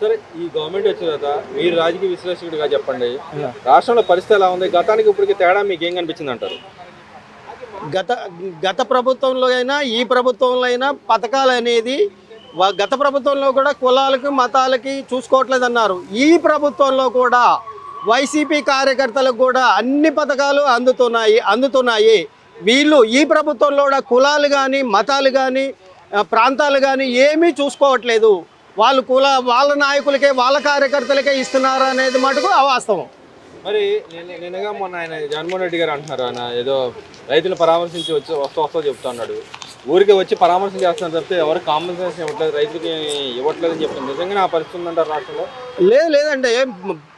సరే ఈ గవర్నమెంట్ వచ్చిన తర్వాత మీరు రాజకీయ విశ్లేషకుడిగా చెప్పండి. రాష్ట్రంలో పరిస్థితి ఎలా ఉంది? గతానికి ఇప్పటికి తేడా మీకు ఏం కనిపించింది అంటారు? గత గత ప్రభుత్వంలో అయినా ఈ ప్రభుత్వంలో అయినా పథకాలు అనేది గత ప్రభుత్వంలో కూడా కులాలకి మతాలకి చూసుకోవట్లేదన్నారు. ఈ ప్రభుత్వంలో కూడా వైసీపీ కార్యకర్తలకు కూడా అన్ని పథకాలు అందుతున్నాయి అందుతున్నాయి. వీళ్ళు ఈ ప్రభుత్వంలో కూడా కులాలు కానీ మతాలు కానీ ప్రాంతాలు కానీ ఏమీ చూసుకోవట్లేదు. వాళ్ళు కుల వాళ్ళ నాయకులకే వాళ్ళ కార్యకర్తలకే ఇస్తున్నారు అనేది మటుకు అవాస్తవం. మరి నిన్న- నిన్నగా మొన్న ఆయన జగన్మోహన్ రెడ్డి గారు అంటున్నారు ఆయన ఏదో రైతులు పరామర్శించి వచ్చి వస్తూ వస్తూ చెప్తా ఉన్నాడు ఊరికి వచ్చి పరామర్శం చేస్తున్నారు తప్పితే ఎవరు కాంపెన్సేషన్ ఇవ్వట్లేదు రైతులకి ఇవ్వట్లేదని చెప్తున్నారు నిజంగా ఆ పరిస్థితి ఉందంటారు రాష్ట్రంలో? లేదు లేదంటే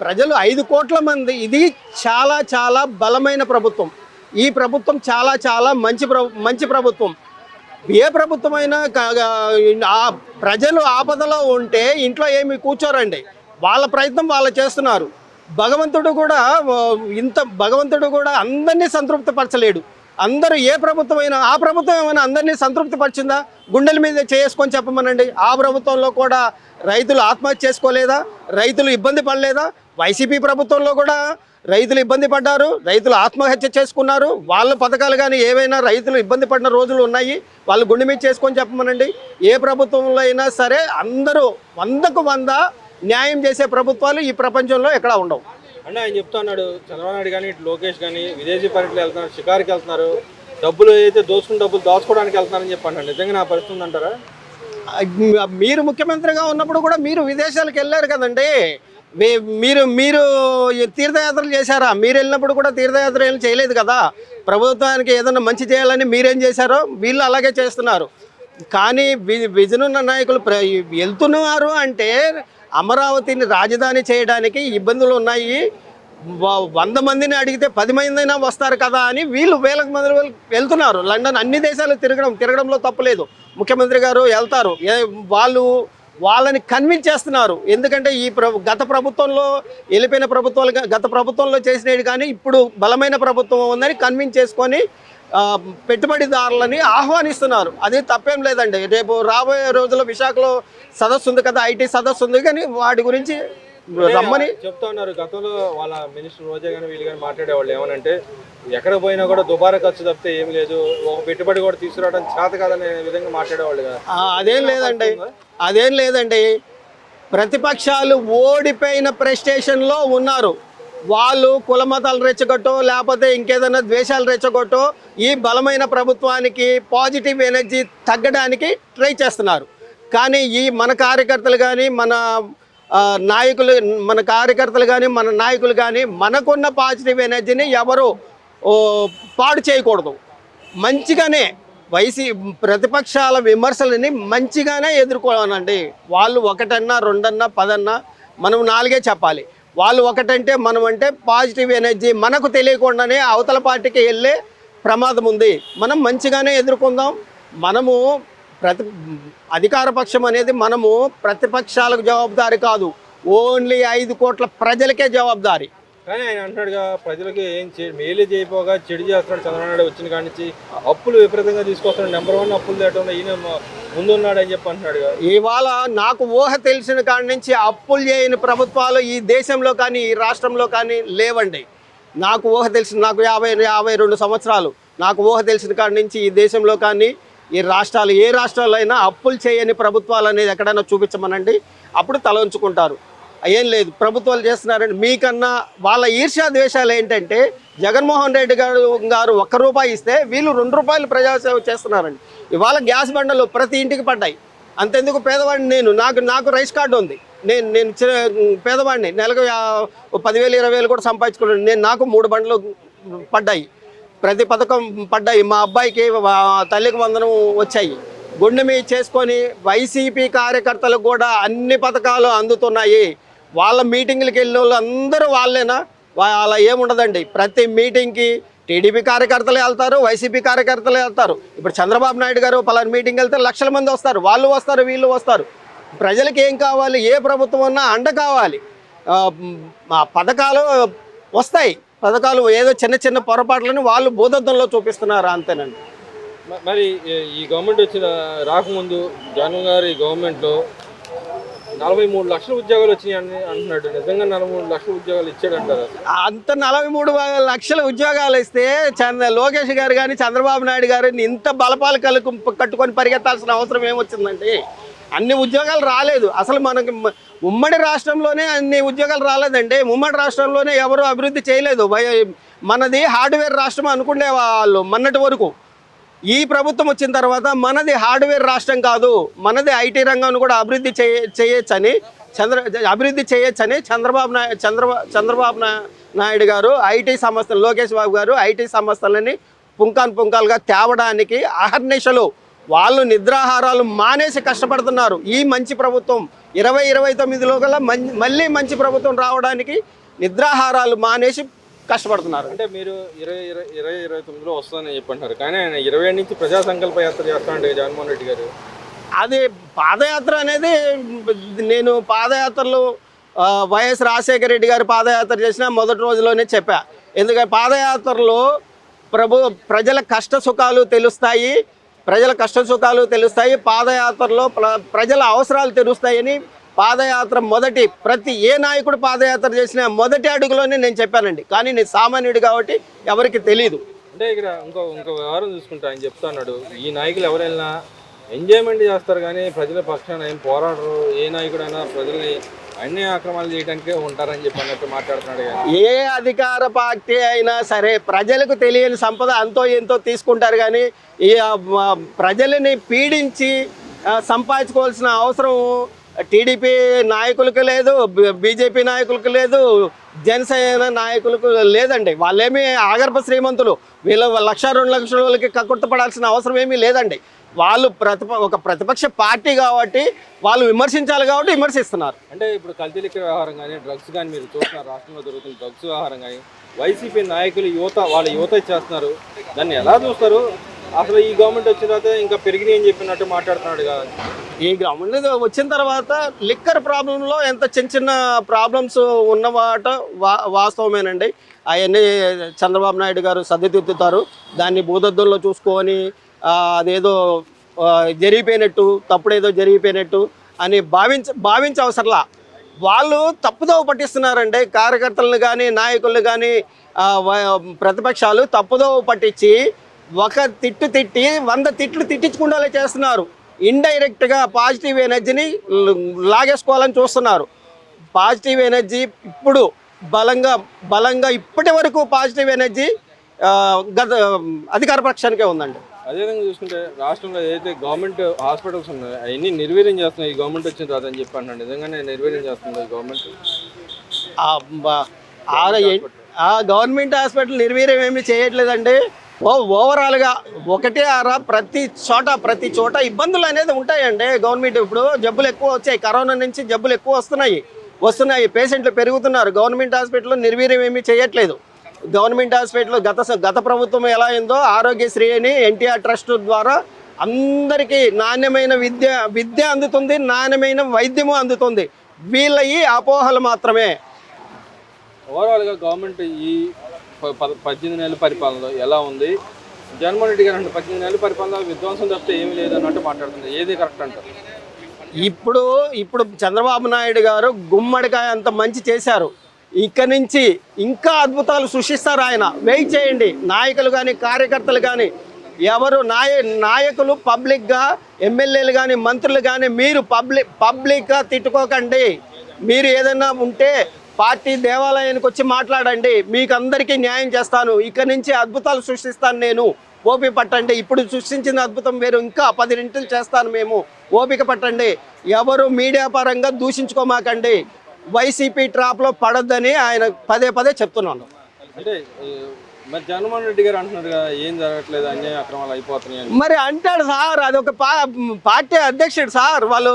ప్రజలు ఐదు కోట్ల మంది ఇది చాలా చాలా బలమైన ప్రభుత్వం. ఈ ప్రభుత్వం చాలా చాలా మంచి మంచి ప్రభుత్వం. ఏ ప్రభుత్వమైనా ఆ ప్రజలు ఆపదలో ఉంటే ఇంట్లో ఏమి కూర్చోరండి. వాళ్ళ ప్రయత్నం వాళ్ళు చేస్తున్నారు. భగవంతుడు కూడా ఇంత భగవంతుడు కూడా అందరినీ సంతృప్తిపరచలేడు. అందరూ ఏ ప్రభుత్వమైనా ఆ ప్రభుత్వం ఏమైనా అందరినీ సంతృప్తిపరిచిందా? గుండెల మీద చేసుకొని చెప్పమనండి. ఆ ప్రభుత్వంలో కూడా రైతులు ఆత్మహత్య చేసుకోలేదా? రైతులు ఇబ్బంది పడలేదా? వైసీపీ ప్రభుత్వంలో కూడా రైతులు ఇబ్బంది పడ్డారు రైతులు ఆత్మహత్య చేసుకున్నారు. వాళ్ళ పథకాలు కానీ ఏవైనా రైతులు ఇబ్బంది పడిన రోజులు ఉన్నాయి. వాళ్ళు గుండె మీద చేసుకొని చెప్పమనండి. ఏ ప్రభుత్వంలో అయినా సరే అందరూ వందకు వంద న్యాయం చేసే ప్రభుత్వాలు ఈ ప్రపంచంలో ఎక్కడా ఉండవు. అంటే ఆయన చెప్తా ఉన్నాడు. చంద్రబాబు నాయుడు కానీ ఇటు లోకేష్ కానీ విదేశీ పర్యటనలు వెళ్తున్నారు షికారుకి వెళ్తున్నారు. డబ్బులు అయితే దోచుకున్న డబ్బులు దాచుకోవడానికి వెళ్తున్నారని చెప్పి అన్నాడు నిజంగా నా పరిస్థితి మీరు ముఖ్యమంత్రిగా ఉన్నప్పుడు కూడా మీరు విదేశాలకు వెళ్ళారు కదండి. మీరు మీరు తీర్థయాత్రలు చేశారా? మీరు వెళ్ళినప్పుడు కూడా తీర్థయాత్ర ఏం చేయలేదు కదా? ప్రభుత్వానికి ఏదైనా మంచి చేయాలని మీరేం చేశారో వీళ్ళు అలాగే చేస్తున్నారు. కానీ విజనున్న నాయకులు ప్ర- వెళ్తున్నారు అంటే అమరావతిని రాజధాని చేయడానికి ఇబ్బందులు ఉన్నాయి. వ- వంద మందిని అడిగితే పది మంది అయినా వస్తారు కదా అని వీళ్ళు వేలకు మంది వెళ్తున్నారు. లండన్ అన్ని దేశాలు తిరగడం తిరగడంలో తప్పులేదు ముఖ్యమంత్రి గారు వెళ్తారు. వాళ్ళు వాళ్ళని కన్విన్స్ చేస్తున్నారు. ఎందుకంటే ఈ ప్రభు గత ప్రభుత్వంలో వెళ్ళిపోయిన ప్రభుత్వాలు గత ప్రభుత్వంలో చేసినవి కానీ ఇప్పుడు బలమైన ప్రభుత్వం ఉందని కన్విన్స్ చేసుకొని పెట్టుబడిదారులని ఆహ్వానిస్తున్నారు. అది తప్పేం లేదండి. రేపు రాబోయే రోజుల్లో విశాఖలో సదస్సు ఉంది కదా ఐటీ సదస్సు ఉంది కానీ వాటి గురించి రమ్మని. చెప్తా ఉన్నారు. గతంలో వాళ్ళ మినిస్టర్ రోజా కానీ వీళ్ళు కానీ మాట్లాడేవాళ్ళు ఏమనంటే ఎక్కడ పోయినా కూడా దుబారా ఖర్చు తప్పితే ఏం లేదు ఒక పెట్టుబడి కూడా తీసుకురావడం చేత కాదనే విధంగా మాట్లాడేవాళ్ళు కదా. అదేం లేదండి. అదేం లేదండి. ప్రతిపక్షాలు ఓడిపోయిన ప్రెస్టేషన్లో ఉన్నారు. వాళ్ళు కుల మతాలు రెచ్చగొట్టో లేకపోతే ఇంకేదైనా ద్వేషాలు రెచ్చగొట్టో ఈ బలమైన ప్రభుత్వానికి పాజిటివ్ ఎనర్జీ తగ్గడానికి ట్రై చేస్తున్నారు. కానీ ఈ మన కార్యకర్తలు కానీ మన నాయకులు మన కార్యకర్తలు కానీ మన నాయకులు కానీ మనకున్న పాజిటివ్ ఎనర్జీని ఎవరు ఓ, పాడు చేయకూడదు. మంచిగానే వైసీ ప్రతిపక్షాల విమర్శలని మంచిగానే ఎదుర్కోవాలండి. వాళ్ళు ఒకటన్నా రెండన్నా పదన్నా మనం నాలుగే చెప్పాలి. వాళ్ళు ఒకటంటే మనం అంటే పాజిటివ్ ఎనర్జీ మనకు తెలియకుండానే అవతల పార్టీకి వెళ్ళే ప్రమాదం ఉంది మనం మంచిగానే ఎదుర్కొందాం. మనము ప్రతి అధికార పక్షం అనేది మనము ప్రతిపక్షాలకు జవాబుదారి కాదు. ఓన్లీ ఐదు కోట్ల ప్రజలకే జవాబుదారి. కానీ ఆయన అంటున్నాడుగా ప్రజలకు ఏం మేలు చేయపోగా చెడు చేస్తున్నాడు చంద్రబాబు నాయుడు వచ్చిన కాడి నుంచి. అప్పులు విపరీతంగా తీసుకొస్తున్నాడు. నెంబర్ వన్ అప్పులు తేటంలో ఈయన ముందున్నాడు అని చెప్పి అంటున్నాడుగా. ఇవాళ నాకు ఊహ తెలిసిన కాడి నుంచి అప్పులు చేయని ప్రభుత్వాలు ఈ దేశంలో కానీ ఈ రాష్ట్రంలో కానీ లేవండి. నాకు ఊహ తెలిసిన నాకు యాభై యాభై రెండు సంవత్సరాలు. నాకు ఊహ తెలిసిన కాడి నుంచి ఈ దేశంలో కానీ ఈ రాష్ట్రాలు ఏ రాష్ట్రాల్లో అయినా అప్పులు చేయని ప్రభుత్వాలు అనేది ఎక్కడైనా చూపించమనండి. అప్పుడు తల ఉంచుకుంటారు ఏం లేదు ప్రభుత్వాలు చేస్తున్నారండి మీకన్నా వాళ్ళ ఈర్ష్యా ద్వేషాలు ఏంటంటే జగన్మోహన్ రెడ్డి గారు గారు ఒక్క రూపాయి ఇస్తే వీళ్ళు రెండు రూపాయలు ప్రజాసేవ చేస్తున్నారండి. ఇవాళ గ్యాస్ బండలు ప్రతి ఇంటికి పడ్డాయి. అంతెందుకు పేదవాడిని నేను నాకు నాకు రైస్ కార్డు ఉంది. నేను నేను చి- పేదవాడిని నెలకు పదివేలు ఇరవై వేలు కూడా సంపాదించుకున్నాను. నేను నాకు మూడు బండ్లు పడ్డాయి. ప్రతి పథకం పడ్డాయి. మా అబ్బాయికి తల్లికి వందనం వచ్చాయి. గుండె మీద చేసుకొని వైసీపీ కార్యకర్తలకు కూడా అన్ని పథకాలు అందుతున్నాయి. వాళ్ళ మీటింగ్లకు వెళ్ళిన వాళ్ళు అందరూ వాళ్ళేనా? వాళ్ళ ఏముండదండి. ప్రతి మీటింగ్కి టీడీపీ కార్యకర్తలు వెళ్తారు వైసీపీ కార్యకర్తలు వెళ్తారు. ఇప్పుడు చంద్రబాబు నాయుడు గారు పలానా మీటింగ్ వెళ్తే లక్షల మంది వస్తారు. వాళ్ళు వస్తారు వీళ్ళు వస్తారు. ప్రజలకు ఏం కావాలి ఏ ప్రభుత్వం ఉన్నా అండ కావాలి. పథకాలు వస్తాయి. పథకాలు ఏదో చిన్న చిన్న పొరపాట్లని వాళ్ళు భూతత్వంలో చూపిస్తున్నారు అంతేనండి. మరి ఈ- గవర్నమెంట్ వచ్చిన రాకముందు జగన్ గారి గవర్నమెంట్లో నలభై మూడు లక్షల ఉద్యోగాలు వచ్చినాయి అని అంటున్నాడు. నిజంగా నలభై మూడు లక్షల ఉద్యోగాలు ఇచ్చాడంటారు? అంత నలభై మూడు లక్షల ఉద్యోగాలు ఇస్తే చంద్ర లోకేష్ గారు కానీ చంద్రబాబు నాయుడు గారు ఇంత బలపాలు కలుకు కట్టుకొని పరిగెత్తాల్సిన అవసరం ఏమొచ్చిందండి అన్ని ఉద్యోగాలు రాలేదు. అసలు మనకి ఉమ్మడి రాష్ట్రంలోనే అన్ని ఉద్యోగాలు రాలేదండి. ఉమ్మడి రాష్ట్రంలోనే ఎవరు అభివృద్ధి చేయలేదు. వై- మనది హార్డ్వేర్ రాష్ట్రం అనుకునే వాళ్ళు మొన్నటి వరకు. ఈ ప్రభుత్వం వచ్చిన తర్వాత మనది హార్డ్వేర్ రాష్ట్రం కాదు మనది ఐటీ రంగాన్ని కూడా అభివృద్ధి చేయ చేయొచ్చని చంద్ర అభివృద్ధి చేయొచ్చని చంద్రబాబు నాయ చంద్రబాబు చంద్రబాబు నాయుడు గారు ఐటీ సంస్థలు లోకేష్ బాబు గారు ఐటీ సంస్థలని పుంకాన్ పుంకాలుగా తేవడానికి అహర్నిశలు వాళ్ళు నిద్రాహారాలు మానేసి కష్టపడుతున్నారు. ఈ మంచి ప్రభుత్వం ఇరవై ఇరవై తొమ్మిదిలో గల మళ్ళీ మంచి ప్రభుత్వం రావడానికి నిద్రాహారాలు మానేసి కష్టపడుతున్నారు. అంటే మీరు ఇరవై ఇరవై ఇరవై ఇరవై తొమ్మిదిలో వస్తుందని చెప్పంటారు కానీ ఆయన ఇరవై నుంచి ప్రజా సంకల్ప యాత్ర చేస్తాడు జగన్మోహన్ రెడ్డి గారు. అది పాదయాత్ర అనేది నేను పాదయాత్రలు వైఎస్ రాజశేఖర రెడ్డి గారు పాదయాత్ర చేసిన మొదటి రోజులోనే చెప్పా. ఎందుకంటే పాదయాత్రలో ప్రభు ప్రజల కష్ట సుఖాలు తెలుస్తాయి. ప్రజల కష్ట సుఖాలు తెలుస్తాయి పాదయాత్రలో ప్రజల అవసరాలు తెలుస్తాయని పాదయాత్ర మొదటి ప్రతి ఏ నాయకుడు పాదయాత్ర చేసిన మొదటి అడుగులోనే నేను చెప్పానండి. కానీ నేను సామాన్యుడు కాబట్టి ఎవరికి తెలియదు అంటే ఇక్కడ ఇంకో ఇంకో వ్యవహారం చూసుకుంటా ఆయన చెప్తున్నాడు ఈ నాయకులు ఎవరైనా ఎంజాయ్మెంట్ చేస్తారు కానీ ప్రజల పక్షాన ఏం పోరాడరు. ఏ నాయకుడైనా ప్రజల్ని అన్ని అక్రమాలు చేయడానికే ఉంటారని చెప్పి అన్నట్టు మాట్లాడుతున్నాడు ఏ అధికార పార్టీ అయినా సరే ప్రజలకు తెలియని సంపద అంతో ఎంతో తీసుకుంటారు కానీ ఈ ప్రజలని పీడించి సంపాదించుకోవాల్సిన అవసరం టీడీపీ నాయకులకు లేదు బీజేపీ నాయకులకు లేదు జనసేన నాయకులకు లేదండి. వాళ్ళేమి ఆగర్భ శ్రీమంతులు. వీళ్ళ లక్ష రెండు లక్షల వాళ్ళకి కక్కుర్తపడాల్సిన అవసరం ఏమీ లేదండి. వాళ్ళు ప్రతిప ఒక ప్రతిపక్ష పార్టీ కాబట్టి వాళ్ళు విమర్శించాలి కాబట్టి విమర్శిస్తున్నారు. అంటే ఇప్పుడు కల్తీ లిక్కర్ వ్యవహారం కానీ డ్రగ్స్ కానీ మీరు చూస్తున్నారు రాష్ట్రంలో జరుగుతున్న డ్రగ్స్ వ్యవహారం కానీ వైసీపీ నాయకులు యువత వాళ్ళ యువత ఇచ్చేస్తున్నారు. దాన్ని ఎలా చూస్తారు? అసలు ఈ గవర్నమెంట్ వచ్చిన తర్వాత ఇంకా పెరిగినాయి అని చెప్పినట్టు మాట్లాడుతున్నాడు కదా. ఈ గవర్నమెంట్ వచ్చిన తర్వాత లిక్కర్ ప్రాబ్లంలో ఎంత చిన్న చిన్న ప్రాబ్లమ్స్ ఉన్నవాట వా వాస్తవమేనండి. అవన్నీ చంద్రబాబు నాయుడు గారు సర్దిదిద్దుతారు దాన్ని భూదద్దుల్లో చూసుకొని అదేదో జరిగిపోయినట్టు తప్పుడేదో జరిగిపోయినట్టు అని భావించ భావించవసరంలా. వాళ్ళు తప్పుదోవ పట్టిస్తున్నారండి. కార్యకర్తలను కానీ నాయకులను కానీ ప్రతిపక్షాలు తప్పుదోవ పట్టించి ఒక తిట్టు తిట్టి వంద తిట్లు తిట్టించుకుండాలే చేస్తున్నారు. ఇండైరెక్ట్గా పాజిటివ్ ఎనర్జీని లాగేసుకోవాలని చూస్తున్నారు. పాజిటివ్ ఎనర్జీ ఇప్పుడు బలంగా బలంగా ఇప్పటి వరకు పాజిటివ్ ఎనర్జీ గత అధికార పక్షానికే ఉందండి. అదేవిధంగా చూసుకుంటే రాష్ట్రంలో ఏదైతే గవర్నమెంట్ హాస్పిటల్స్ ఉన్నాయో అవన్నీ నిర్వీర్యం చేస్తున్నాయి ఈ గవర్నమెంట్ వచ్చిన తర్వాత అని చెప్పి అన్నాడు. నిజంగానే నిర్వీర్యం చేస్తుంది ఈ గవర్నమెంట్. ఆ గవర్నమెంట్ హాస్పిటల్ నిర్వీర్యం ఏమి చేయట్లేదండి. ఓ ఓవరాల్గా ఒకటే ఆరా ప్రతి చోట ప్రతి చోట ఇబ్బందులు అనేది ఉంటాయండి. గవర్నమెంట్ ఇప్పుడు జబ్బులు ఎక్కువ వచ్చాయి. కరోనా నుంచి జబ్బులు ఎక్కువ వస్తున్నాయి. వస్తున్నాయి. పేషెంట్లు పెరుగుతున్నారు. గవర్నమెంట్ హాస్పిటల్లో నిర్వీర్యం ఏమీ చేయట్లేదు. గవర్నమెంట్ హాస్పిటల్ గత గత ప్రభుత్వం ఎలా అయిందో ఆరోగ్యశ్రీ అని ఎన్టీఆర్ ట్రస్ట్ ద్వారా అందరికీ నాణ్యమైన విద్య విద్య అందుతుంది నాణ్యమైన వైద్యము అందుతుంది. వీళ్ళ ఈ అపోహలు మాత్రమే. ఓవరాల్గా గవర్నమెంట్ ఈ పద్దెనిమిది నెలల పరిపాలనలో ఎలా ఉంది? జగన్మోహన్ రెడ్డి గారు అంటే పద్దెనిమిది నెలల పరిపాలన విధ్వంసం తప్పితే ఏమీ లేదు అన్నట్టు మాట్లాడుతుంది ఏది కరెక్ట్ అంటారు? ఇప్పుడు ఇప్పుడు చంద్రబాబు నాయుడు గారు గుమ్మడికాయ అంత మంచి చేశారు. ఇక నుంచి ఇంకా అద్భుతాలు సృష్టిస్తారు ఆయన. వెయిట్ చేయండి. నాయకులు కానీ కార్యకర్తలు కానీ ఎవరు నాయ నాయకులు పబ్లిక్గా ఎమ్మెల్యేలు కానీ మంత్రులు కానీ మీరు పబ్లిక్ పబ్లిక్గా తిట్టుకోకండి. మీరు ఏదైనా ఉంటే పార్టీ దేవాలయానికి వచ్చి మాట్లాడండి. మీకు అందరికీ న్యాయం చేస్తాను. ఇక నుంచి అద్భుతాలు సృష్టిస్తాను నేను. ఓపిక పట్టండి. ఇప్పుడు సృష్టించిన అద్భుతం వేరు. ఇంకా పది రెట్లు చేస్తాను మేము. ఓపిక పట్టండి. ఎవరు మీడియా పరంగా దూషించుకోమాకండి. వైసీపీ ట్రాప్లో పడొద్దని ఆయన పదే పదే చెప్తున్నాను. అంటే మరి జగన్మోహన్ రెడ్డి గారు అంటున్నారు కదా ఏం జరగట్లేదు అన్యాయ అక్రమాలు అయిపోతున్నాయి అని. మరి అంటాడు సార్ అది ఒక పార్టీ అధ్యక్షుడు సార్ వాళ్ళు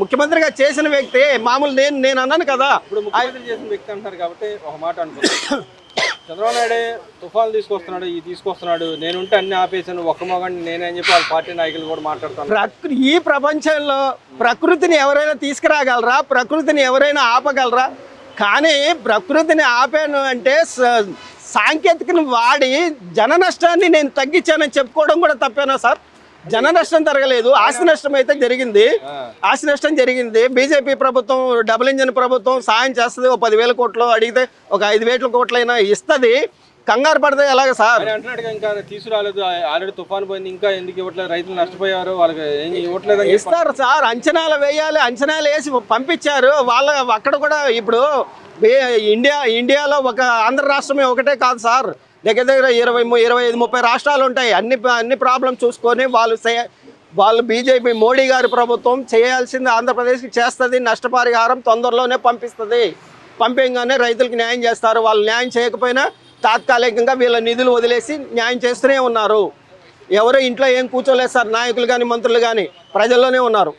ముఖ్యమంత్రిగా చేసిన వ్యక్తి మామూలు నేను నేను అన్నాను కదా. ఇప్పుడు ముఖ్యమంత్రి చేసిన వ్యక్తి అంటారు కాబట్టి ఒక మాట అనుకుంటారు చంద్రబాబు నాయుడే తుఫాను తీసుకొస్తున్నాడు ఈ తీసుకొస్తున్నాడు. నేనుంటే అన్ని ఆపేసాను ఒక్క మగండి నేనే అని చెప్పి వాళ్ళ పార్టీ నాయకులు కూడా మాట్లాడతాను ఈ ప్రపంచంలో ప్రకృతిని ఎవరైనా తీసుకురాగలరా? ప్రకృతిని ఎవరైనా ఆపగలరా? కానీ ప్రకృతిని ఆపాను అంటే స- సాంకేతికను వాడి జన నష్టాన్ని నేను తగ్గించానని చెప్పుకోవడం కూడా తప్పేనా సార్? జన నష్టం జరగలేదు ఆస్తి నష్టం అయితే జరిగింది. ఆస్తి నష్టం జరిగింది. బీజేపీ ప్రభుత్వం డబుల్ ఇంజిన్ ప్రభుత్వం సాయం చేస్తుంది ఒక పదివేల కోట్లు అడిగితే ఒక ఐదు వేల కోట్లైనా ఇస్తుంది. కంగారు పడితే ఎలాగ సార్. అంటున్నాడు ఇంకా తీసుకురాలేదు. ఆల్రెడీ తుఫాన్ పోయింది ఇంకా ఎందుకు ఇవ్వట్లేదు? రైతులు నష్టపోయారు వాళ్ళకి ఇవ్వట్లేదు ఇస్తారు సార్. అంచనాలు వేయాలి అంచనాలు వేసి పంపించారు. వాళ్ళ అక్కడ కూడా ఇప్పుడు ఇండియా ఇండియాలో ఒక ఆంధ్ర రాష్ట్రమే ఒకటే కాదు సార్. దగ్గర దగ్గర ఇరవై ము- ఇరవై ఐదు ముప్పై రాష్ట్రాలు ఉంటాయి. అన్ని అన్ని ప్రాబ్లం చూసుకొని వాళ్ళు వాళ్ళు బీజేపీ మోడీ గారి ప్రభుత్వం చేయాల్సింది ఆంధ్రప్రదేశ్కి చేస్తుంది నష్టపరిహారం తొందరలోనే పంపిస్తుంది. పంపించగానే రైతులకు న్యాయం చేస్తారు. వాళ్ళు న్యాయం చేయకపోయినా తాత్కాలికంగా వీళ్ళ నిధులు వదిలేసి న్యాయం చేస్తూనే ఉన్నారు. ఎవరు ఇంట్లో ఏం కూర్చోలేదు సార్. నాయకులు కానీ మంత్రులు కానీ ప్రజల్లోనే ఉన్నారు.